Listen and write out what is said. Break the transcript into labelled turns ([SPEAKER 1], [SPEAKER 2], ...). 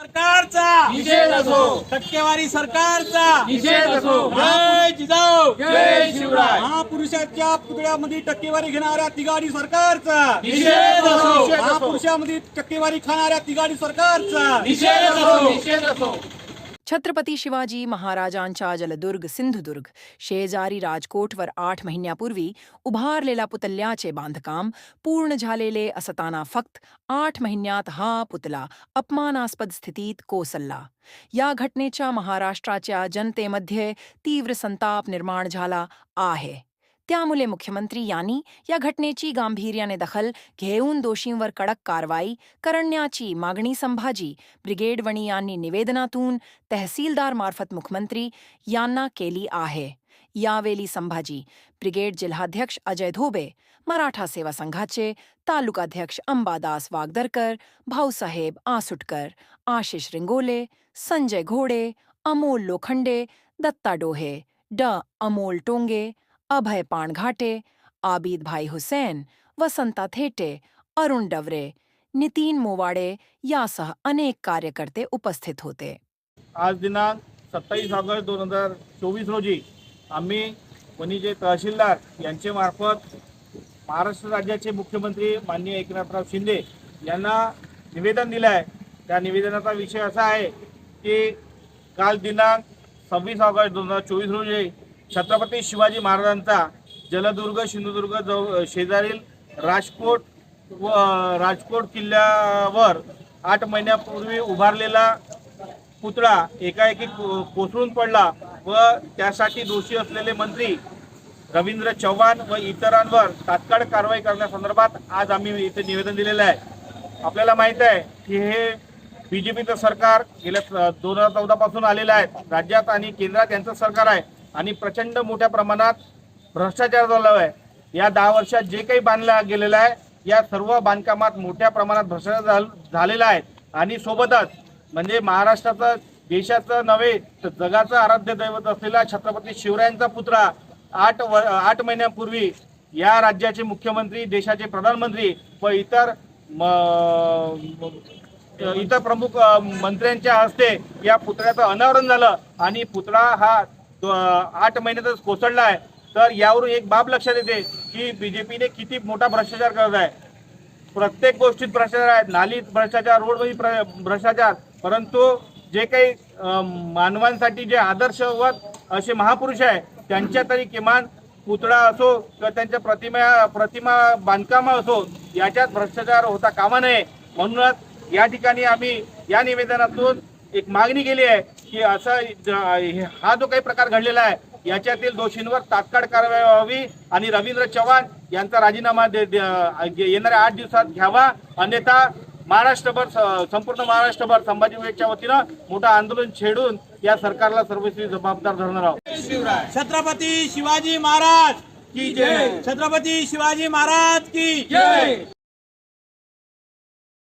[SPEAKER 1] सरकारचा.
[SPEAKER 2] निषेध असो.
[SPEAKER 1] टक्केवारी सरकारचा.
[SPEAKER 2] निषेध असो.
[SPEAKER 1] जय जिजाऊ.
[SPEAKER 2] जय शिवराय.
[SPEAKER 1] महापुरुषाच्या पुतळ्यामध्ये टक्केवारी घेणाऱ्या तिगाडी सरकारचा.
[SPEAKER 2] निषेध असो.
[SPEAKER 1] महापुरुषामध्ये टक्केवारी खाणाऱ्या तिगाडी सरकारचा.
[SPEAKER 2] निषेध असो. निषेध असो.
[SPEAKER 3] छत्रपती शिवाजी महाराजांच्या जलदुर्ग सिंधुदुर्ग शेजारी राजकोटवर आठ महिन्यापूर्वी उभारलेल्या पुतल्याचे बांधकाम पूर्ण झालेले असताना फक्त आठ महिन्यात हा पुतला अपमानास्पद स्थितीत कोसल्ला या घटनेच्या महाराष्ट्राच्या जनतेमध्ये तीव्र संताप निर्माण झाला आहे. त्यामुळे मुख्यमंत्री यांनी या घटनेची गांभीर्याने दखल घेऊन दोषींवर कडक कारवाई करण्याची मागणी संभाजी ब्रिगेडवणी यांनी निवेदनातून तहसीलदार मार्फत मुख्यमंत्री यांना केली आहे. यावेळी संभाजी ब्रिगेड जिल्हाध्यक्ष अजय धोबे मराठा सेवा संघाचे तालुकाध्यक्ष अंबादास वागदरकर भाऊसाहेब आसुटकर आशिष रिंगोले संजय घोडे अमोल लोखंडे दत्ता डोहे ड. अमोल टोंगे अभय पाणघाटे आबिद भाई हुसैन वसंता थेटे अरुण डवरे नितीन मोवाडे यासह अनेक कार्यकर्ते उपस्थित होते.
[SPEAKER 4] आज दिनांक सत्तावीस ऑगस्ट दोन हजार चोवीस रोजी आम्ही वणीचे तहसीलदार यांचे मार्फत महाराष्ट्र राज्याचे मुख्यमंत्री माननीय एकनाथराव शिंदे यांना निवेदन दिलं आहे त्या निवेदनाचा विषय असा आहे की काल दिनांक सव्वीस ऑगस्ट दोन हजार चोवीस रोजी छत्रपती शिवाजी महाराजांचा जलदुर्ग सिंधुदुर्ग जवळ शेजारील राजकोट व राजकोट किल्ल्यावर आठ महिन्यापूर्वी उभारलेला पुतळा एकाएकी कोसळून पडला व त्यासाठी दोषी असलेले मंत्री रवींद्र चव्हाण व इतरांवर तात्काळ कारवाई करण्यासंदर्भात आज आम्ही इथे निवेदन दिलेलं आहे. आपल्याला माहीत आहे की हे बी जे पीचं सरकार गेल्या दोन हजार चौदापासून आलेलं आहे. राज्यात आणि केंद्रात यांचं सरकार आहे. आणि प्रचंड मोठ्या प्रमाणात भ्रष्टाचार झाला आहे या दहा वर्षात जे काही बांधलं गेलेलं आहे या सर्व बांधकामात मोठ्या प्रमाणात भ्रष्टाचार झाल- झालेला आहे. आणि सोबतच म्हणजे महाराष्ट्राचं देशाचं नव्हे तर जगाचं आराध्य दैवत असलेला छत्रपती शिवरायांचा पुतळा आठ व आठ महिन्यापूर्वी या राज्याचे मुख्यमंत्री देशाचे प्रधानमंत्री व इतर म- इतर प्रमुख मंत्र्यांच्या हस्ते या पुतळ्याचं अनावरण झालं. आणि पुतळा हा आठ महिन्यातच कोसळला आहे. तर यावरून एक बाब लक्षात येते की बीजेपीने किती मोठा भ्रष्टाचार करत आहे. प्रत्येक गोष्टीत भ्रष्टाचार आहे. नालीत भ्रष्टाचार रोडमध्ये प्र भ्रष्टाचार. परंतु जे काही मानवांसाठी जे आदर्शवत असे महापुरुष आहे त्यांच्या तरी किमान पुतळा असो किंवा त्यांच्या प्रतिमा प्रतिमा बांधकाम असो याच्यात भ्रष्टाचार होता कामा नये. म्हणूनच या ठिकाणी आम्ही या निवेदनातून एक मागणी केली आहे की असा हे- जो काही प्रकार घडलेला आहे याच्यातील दोषींवर तात्काळ कारवाई व्हावी आणि रवींद्र चव्हाण यांचा राजीनामा येणाऱ्या आठ दिवसात घ्यावा. अन्यथा महाराष्ट्रभर संपूर्ण महाराष्ट्रभर संभाजी विवेकच्या वतीनं मोठं आंदोलन छेडून या सरकारला सर्वस्वी जबाबदार धरणार आहोत.
[SPEAKER 1] छत्रपती शिवाजी महाराज
[SPEAKER 2] की जय.
[SPEAKER 1] छत्रपती शिवाजी महाराज की
[SPEAKER 2] जय.